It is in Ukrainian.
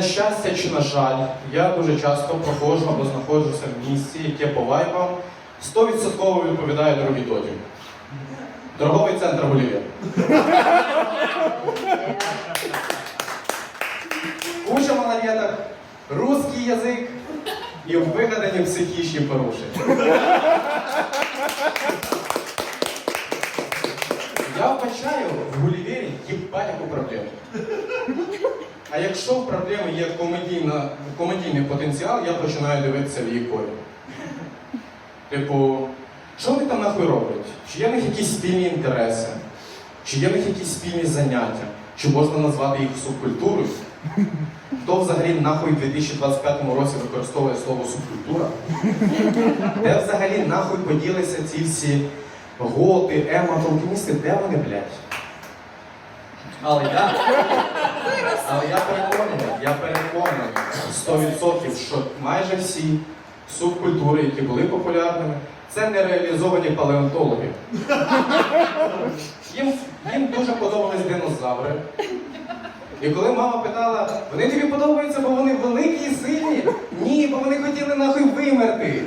На щастя чи на жаль, я дуже часто проходжу або знаходжуся в місці, яке по вайбам 100% відповідає дорогі тоді. Торговий центр Голів'я. Куча малолеток, русський язик і вигадані психічні порушення. Я вбачаю в Гулівері їбать яку проблему. А якщо в проблеми є комедійна, комедійний потенціал, я починаю дивитися в її корінь. Типу, що вони там нахуй роблять? Чи є в них якісь спільні інтереси? Чи є в них якісь спільні заняття? Чи можна назвати їх субкультурою? Хто взагалі нахуй в 2025 році використовує слово субкультура? Де взагалі нахуй поділися ці всі готи, емо, толкіністи? Де вони, блядь? Але я, але я переконаний, я переконаний 100%, що майже всі субкультури, які були популярними, це нереалізовані палеонтологи. Їм, їм дуже подобались динозаври. І коли мама питала, вони тобі подобаються, бо вони великі і сильні? Ні, бо вони хотіли нахуй вимерти.